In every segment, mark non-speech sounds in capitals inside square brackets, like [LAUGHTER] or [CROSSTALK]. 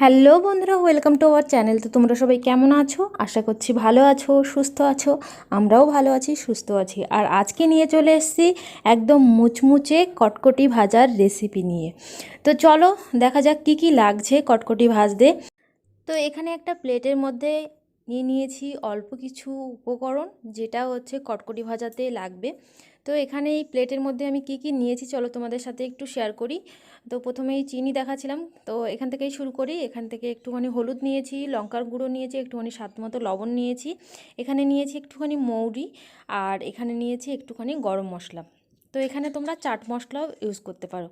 Hello বন্ধুরা, welcome to our channel. তো তোমরা সবাই কেমন আছো? আশা করছি ভালো আছো, সুস্থ আছো, আমরাও ভালো আছি, সুস্থ আছি। আর আজকে নিয়ে চলে এসেছি একদম মুচমুচে কটকটি ভাজার রেসিপি নিয়ে। তো চলো, দেখা যাক কি কি লাগছে কটকটি ভাজতে। তো এখানে একটা প্লেটের মধ্যে নিয়ে নিয়েছি অল্প কিছু উপকরণ, যেটা হচ্ছে কটকটি ভাজাতে লাগবে। তো এখানে এই প্লেটের মধ্যে আমি কি কি নিয়েছি চলো তোমাদের সাথে একটু শেয়ার করি। তো প্রথমেই চিনি দেখাছিলাম তো এখান থেকেই শুরু করি। এখান থেকে একটুখানি হলুদ নিয়েছি, লঙ্কার গুঁড়ো নিয়েছি, একটুখানি স্বাদ মতো লবণ নিয়েছি। এখানে নিয়েছি একটুখানি মৌরি আর এখানে নিয়েছি একটুখানি গরম মশলা। তো এখানে তোমরা চাট মশলাও ইউজ করতে পারো।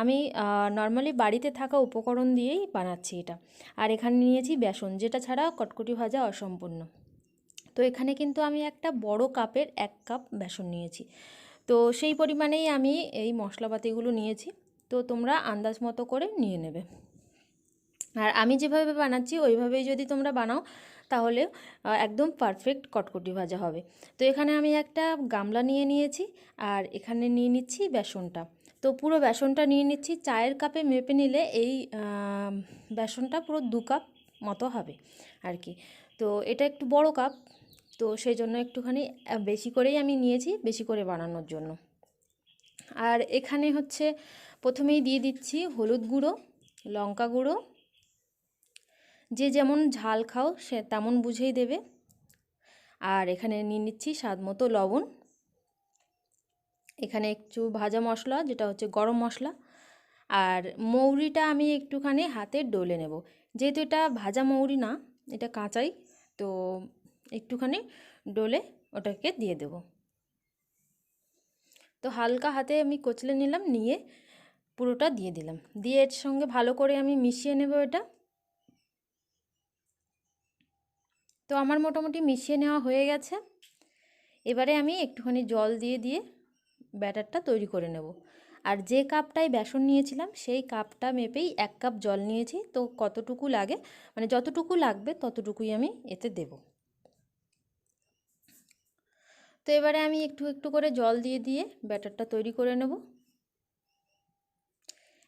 আমি নর্মালি বাড়িতে থাকা উপকরণ দিয়েই বানাচ্ছি এটা। আর এখানে নিয়েছি বেসন, যেটা ছাড়া কটকটি ভাজা অসম্পূর্ণ। তো এখানে কিন্তু আমি একটা বড় কাপের এক কাপ বেসন নিয়েছি। তো সেই পরিমাণেই আমি এই মশলাপাতিগুলো নিয়েছি। তো তোমরা আন্দাজ মতো করে নিয়ে নেবে। আর আমি যেভাবে বানাচ্ছি, ওইভাবেই যদি তোমরা বানাও, তাহলে একদম পারফেক্ট কটকটি ভাজা হবে। তো এখানে আমি একটা গামলা নিয়ে নিয়েছি, আর এখানে নিয়ে নিচ্ছি বেসনটা। তো পুরো বেসনটা নিয়ে নিচ্ছি, চায়ের কাপে মেপে নিলে এই বেসনটা পুরো দু কাপ মতো হবে আর কি। তো এটা একটু বড় কাপ তো সেই জন্য একটুখানি বেশি করেই আমি নিয়েছি, বেশি করে বানানোর জন্য। আর এখানে হচ্ছে প্রথমেই দিয়ে দিচ্ছি হলুদ গুঁড়ো, লঙ্কা গুঁড়ো। যে যেমন ঝাল খাও সে তেমন বুঝেই দেবে। আর এখানে নিয়ে নিচ্ছি স্বাদ মতো লবণ। এখানে একটু ভাজা মশলা, যেটা হচ্ছে গরম মশলা। আর মৌরিটা আমি একটুখানি হাতে ডলে নেব। যেহেতু এটা ভাজা মৌরি না, এটা কাঁচাই, তো একটুখানি ডলে ওটাকে দিয়ে দেব। তো হালকা হাতে আমি কচলে নিলাম, নিয়ে পুরোটা দিয়ে দিলাম। দিয়ে এর সঙ্গে ভালো করে আমি মিশিয়ে নেব এটা। তো আমার মোটামুটি মিশিয়ে নেওয়া হয়ে গেছে। এবারে আমি একটুখানি জল দিয়ে দিয়ে ব্যাটারটা তৈরি করে নেব। আর যে কাপটায় বেসন নিয়েছিলাম, সেই কাপটা মেপেই এক কাপ জল নিয়েছি। তো কতটুকু লাগে মানে যতটুকু লাগবে ততটুকুই আমি এতে দেব। তো এবারে আমি একটু একটু করে জল দিয়ে দিয়ে ব্যাটারটা তৈরি করে নেব।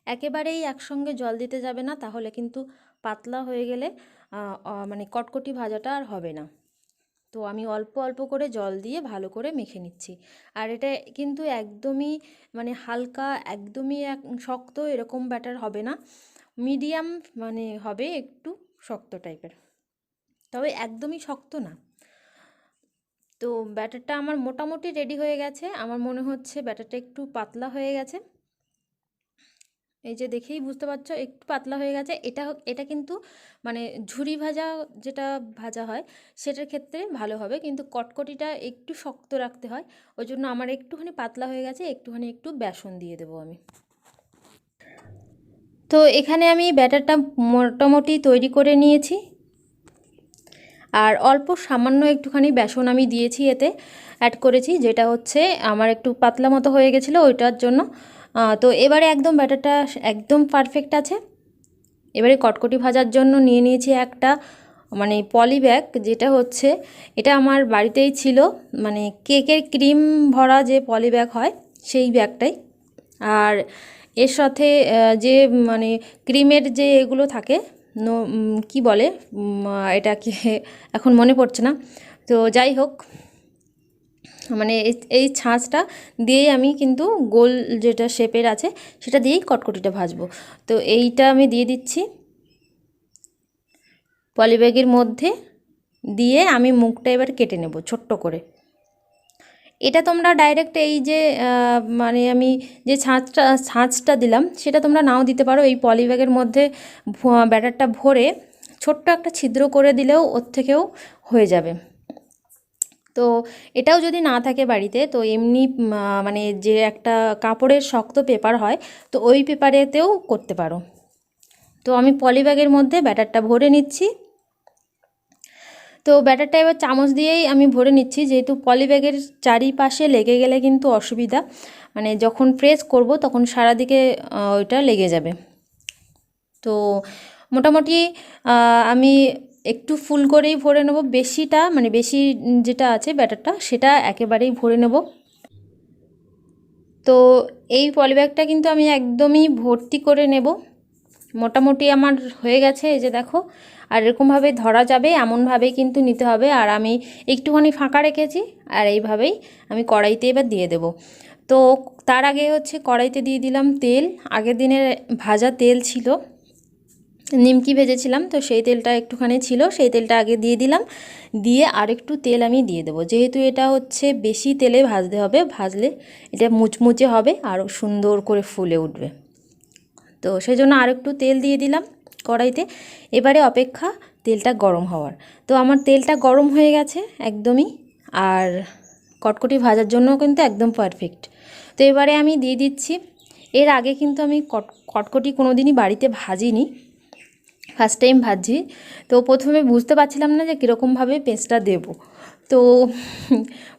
একেবারেই একসঙ্গে জল দিতে যাবে না, তাহলে কিন্তু পাতলা হয়ে গেলে মানে কটকটি ভাজাটা আর হবে না। তো আমি অল্প অল্প করে জল দিয়ে ভালো করে মেখে নিচ্ছি। আর এটা কিন্তু একদমই মানে হালকা, একদমই এক, শক্ত এরকম ব্যাটার হবে না। মিডিয়াম মানে হবে একটু শক্ত টাইপের। তবে একদমই শক্ত না। তো ব্যাটারটা আমার মোটামুটি রেডি হয়ে গেছে। আমার মনে হচ্ছে ব্যাটারটা একটু পাতলা হয়ে গেছে। এই যে দেখেই বুঝতে পারছ, একটু পাতলা হয়ে গেছে। এটা এটা কিন্তু মানে ঝুরি ভাজা যেটা ভাজা হয়, সেটার ক্ষেত্রে ভালো হবে। কিন্তু কটকটিটা একটু শক্ত রাখতে হয়। ওই জন্য আমার একটুখানি পাতলা হয়ে গেছে, একটুখানি একটু বেসন দিয়ে দেবো আমি। তো এখানে আমি ব্যাটারটা মোটামুটি তৈরি করে নিয়েছি। আর অল্প সামান্য একটুখানি বেসন আমি দিয়েছি এতে অ্যাড করেছি, যেটা হচ্ছে আমার একটু পাতলা মতো হয়ে গেছিল ওইটার জন্য। তো এবারে একদম ব্যাটারটা একদম পারফেক্ট আছে। এবারে কটকটি ভাজার জন্য নিয়ে নিয়েছি একটা মানে পলি ব্যাগ যেটা হচ্ছে, এটা আমার বাড়িতেই ছিল মানে কেকের ক্রিম ভরা যে পলি ব্যাগ হয়, সেই ব্যাগটাই আর এর সাথে যে মানে ক্রিমের যে এগুলো থাকে নো কী বলে? এটাকে [LAUGHS] এখন মনে পড়ছে না। তো যাই হোক মানে এই ছাঁচটা দিয়েই আমি কিন্তু গোল যেটা শেপের আছে, সেটা দিয়েই কটকটিটা ভাজবো। তো এইটা আমি দিয়ে দিচ্ছি। পলিব্যাগের মধ্যে দিয়ে আমি মুখটা এবার কেটে নেব, ছোট্ট করে। এটা তোমরা ডাইরেক্ট এই যে মানে আমি যে ছাঁচটা ছাঁচটা দিলাম, সেটা তোমরা নাও দিতে পারো। এই পলিব্যাগের মধ্যে ব্যাটারটা ভরে ছোট্ট একটা ছিদ্র করে দিলেও ওর থেকেও হয়ে যাবে। তো এটাও যদি না থাকে বাড়িতে, তো এমনি মানে যে একটা কাপড়ের শক্ত পেপার হয়, তো ওই পেপারেতেও করতে পারো। তো আমি পলিব্যাগের মধ্যে ব্যাটারটা ভরে নিচ্ছি। তো ব্যাটারটা এবার চামচ দিয়েই আমি ভরে নিচ্ছি, যেহেতু পলিব্যাগের চারিপাশে লেগে গেলে কিন্তু অসুবিধা। মানে যখন প্রেস করব তখন সারা দিকে ওইটা লেগে যাবে। তো মোটামুটি আমি একটু ফুল করেই ভরে নেব। বেশিটা মানে বেশি যেটা আছে ব্যাটারটা, সেটা একেবারেই ভরে নেব। তো এই পলিব্যাগটা কিন্তু আমি একদমই ভর্তি করে নেব। মোটামুটি আমার হয়ে গেছে, এই যে দেখো। আর এরকমভাবে ধরা যাবে, এমনভাবেই কিন্তু নিতে হবে। আর আমি একটুখানি ফাঁকা রেখেছি, আর এইভাবেই আমি কড়াইতে এবার দিয়ে দেব। তো তার আগে হচ্ছে কড়াইতে দিয়ে দিলাম তেল। আগের দিনের ভাজা তেল ছিল, নিমকি ভেজেছিলাম, তো সেই তেলটা একটুখানি ছিল। সেই তেলটা আগে দিয়ে দিলাম। দিয়ে আরেকটু তেল আমি দিয়ে দেবো। যেহেতু এটা হচ্ছে বেশি তেলে ভাজতে হবে, ভাজলে এটা মুচমুচে হবে, আরও সুন্দর করে ফুলে উঠবে। তো সেই জন্য আরেকটু তেল দিয়ে দিলাম কড়াইতে। এবারে অপেক্ষা তেলটা গরম হওয়ার। তো আমার তেলটা গরম হয়ে গেছে একদমই আর কটকটি ভাজার জন্য কিন্তু একদম পারফেক্ট তো এবারে আমি দিয়ে দিচ্ছি। এর আগে কিন্তু আমি কট, কটকটি কোনো দিনই বাড়িতে ভাজিনি ফার্স্ট টাইম ভাজছি। তো প্রথমে বুঝতে পারছিলাম না যে কীরকমভাবে পেস্টটা দেব। তো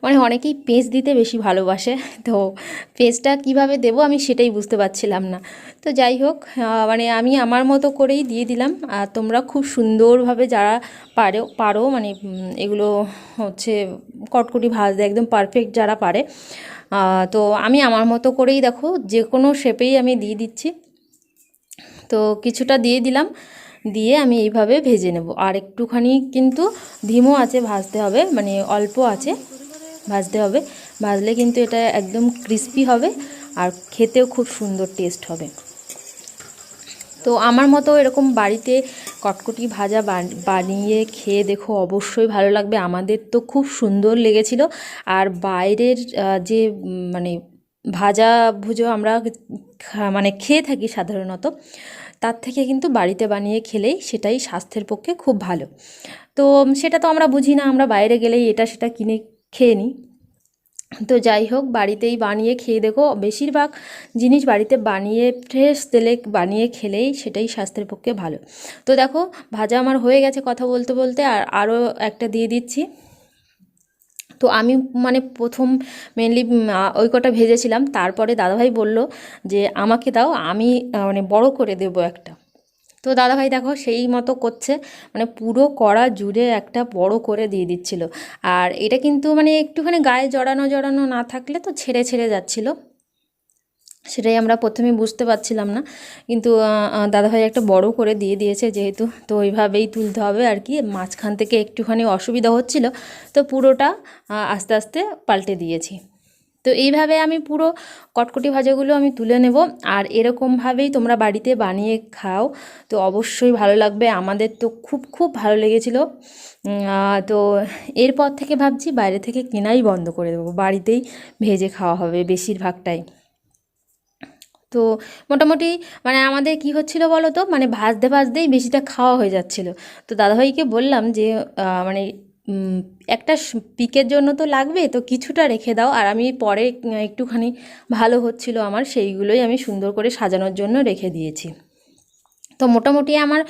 মানে অনেকেই পেস্ট দিতে বেশি ভালোবাসে। তো পেস্টটা কীভাবে দেব আমি সেটাই বুঝতে পারছিলাম না। তো যাই হোক মানে আমি আমার মতো করেই দিয়ে দিলাম। আর তোমরা খুব সুন্দরভাবে যারা পারো পারো মানে এগুলো হচ্ছে কটকটি ভাজতে একদম পারফেক্ট যারা পারে। তো আমি আমার মতো করেই দেখো যে কোনো শেপেই আমি দিয়ে দিচ্ছি। তো কিছুটা দিয়ে দিলাম। দিয়ে আমি এইভাবে ভেজে নেব। আর একটুখানি কিন্তু ধিমো আছে, ভাজতে হবে মানে অল্প আছে, ভাজতে হবে। ভাজলে কিন্তু এটা একদম ক্রিস্পি হবে আর খেতেও খুব সুন্দর টেস্ট হবে। তো আমার মতো এরকম বাড়িতে কটকটি ভাজা বানিয়ে খেয়ে দেখো অবশ্যই ভালো লাগবে। আমাদের তো খুব সুন্দর লেগেছিল। আর বাইরের যে মানে ভাজা ভুজো আমরা মানে খেয়ে থাকি সাধারণত তার থেকে কিন্তু বাড়িতে বানিয়ে খেলেই সেটাই স্বাস্থ্যের পক্ষে খুব ভালো। তো সেটা তো আমরা বুঝি না, আমরা বাইরে গেলেই এটা সেটা কিনে খেয়ে নিই। তো যাই হোক, বাড়িতেই বানিয়ে খেয়ে দেখো, বেশিরভাগ জিনিস বাড়িতে বানিয়ে ফ্রেশ তেলে বানিয়ে খেলেই সেটাই স্বাস্থ্যের পক্ষে ভালো। তো দেখো, ভাজা আমার হয়ে গেছে কথা বলতে বলতে, আর আরও একটা দিয়ে দিচ্ছি। তো আমি মানে প্রথম মেনলি ওই কটা ভেজেছিলাম। তারপরে দাদাভাই বলল যে, আমাকে দাও, আমি মানে বড় করে দেব একটা। তো দাদাভাই দেখো সেই মতো করছে মানে পুরো কড়া জুড়ে একটা বড় করে দিয়ে দিচ্ছিল। আর এটা কিন্তু মানে একটুখানি গায়ে জড়ানো জড়ানো না থাকলে তো ছেড়ে ছেড়ে যাচ্ছিল। সেটাই আমরা প্রথমে বুঝতে পারছিলাম না। কিন্তু দাদাভাই একটা বড় করে দিয়ে দিয়েছে যেহেতু, তো ওইভাবেই তুলতে হবে আর কি। মাঝখান থেকে একটুখানি অসুবিধা হচ্ছিল, তো পুরোটা আস্তে আস্তে পাল্টে দিয়েছি। তো এইভাবে আমি পুরো কটকটি ভাজাগুলো আমি তুলে নেব। আর এরকমভাবেই তোমরা বাড়িতে বানিয়ে খাও, তো অবশ্যই ভালো লাগবে। আমাদের তো খুব খুব ভালো লেগেছিল। তো এরপর থেকে ভাবছি বাইরে থেকে কেনাই বন্ধ করে দেবো। বাড়িতেই ভেজে খাওয়া হবে বেশিরভাগটাই। তো মোটামুটি মানে আমাদের কি হচ্ছিল বলো তো মানে ভাজতে ভাজতেই বেশিটা খাওয়া হয়ে যাচ্ছিল। তো দাদাভাইকে বললাম যে মানে একটা পিকের জন্য তো লাগবে, তো কিছুটা রেখে দাও। আর আমি পরে একটুখানি ভালো হচ্ছিল আমার, সেইগুলোই আমি সুন্দর করে সাজানোর জন্য রেখে দিয়েছি। তো মোটামুটি আমার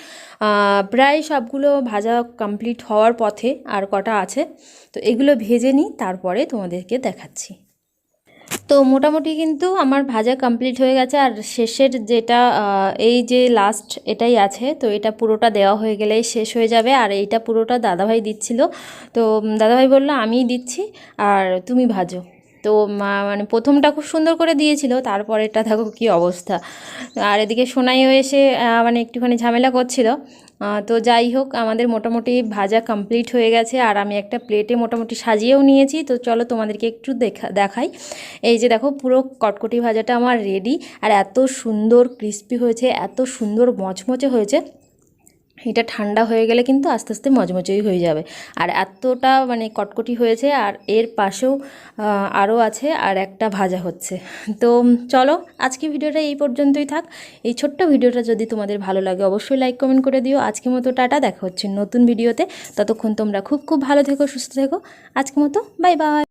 প্রায় সবগুলো ভাজা কমপ্লিট হওয়ার পথে আর কটা আছে। তো এগুলো ভেজে নিই, তারপরে তোমাদেরকে দেখাচ্ছি। তো মোটামুটি কিন্তু আমার ভাজা কমপ্লিট হয়ে গেছে আর শেষের যেটা এই যে লাস্ট এটাই আছে, তো এটা পুরোটা দেওয়া হয়ে গেলেই শেষ হয়ে যাবে। আর এইটা পুরোটা দাদাভাই দিচ্ছিল। তো দাদাভাই বলল, আমিই দিচ্ছি আর তুমি ভাজো। তো মানে প্রথমটা খুব সুন্দর করে দিয়েছিল, তারপরেরটা দেখো কী অবস্থা। আর এদিকে সোনাইও এসে মানে একটুখানি ঝামেলা করছিল। তো যাই হোক, আমাদের মোটামুটি ভাজা কমপ্লিট হয়ে গেছে, আর আমি একটা প্লেটে মোটামুটি সাজিয়েও নিয়েছি। তো চলো তোমাদেরকে একটু দেখা, দেখাই। এই যে দেখো, পুরো কটকটি ভাজাটা আমার রেডি আর এত সুন্দর ক্রিস্পি হয়েছে, এত সুন্দর মচমচে হয়েছে। এটা ঠান্ডা হয়ে গেলে কিন্তু আস্তে আস্তে মজমচই হয়ে যাবে। আর এতটা মানে কটকটি হয়েছে আর এর পাশেও আরও আছে আর একটা ভাজা হচ্ছে। তো চলো আজকে ভিডিওটা এই পর্যন্তই থাক। এই ছোট্ট ভিডিওটা যদি তোমাদের ভালো লাগে অবশ্যই লাইক কমেন্ট করে দিও। আজকে মতো টাটা, দেখা হচ্ছে নতুন ভিডিওতে। ততক্ষণ তোমরা খুব খুব ভালো থেকো, সুস্থ থেকো। আজকে মতো বাই বাই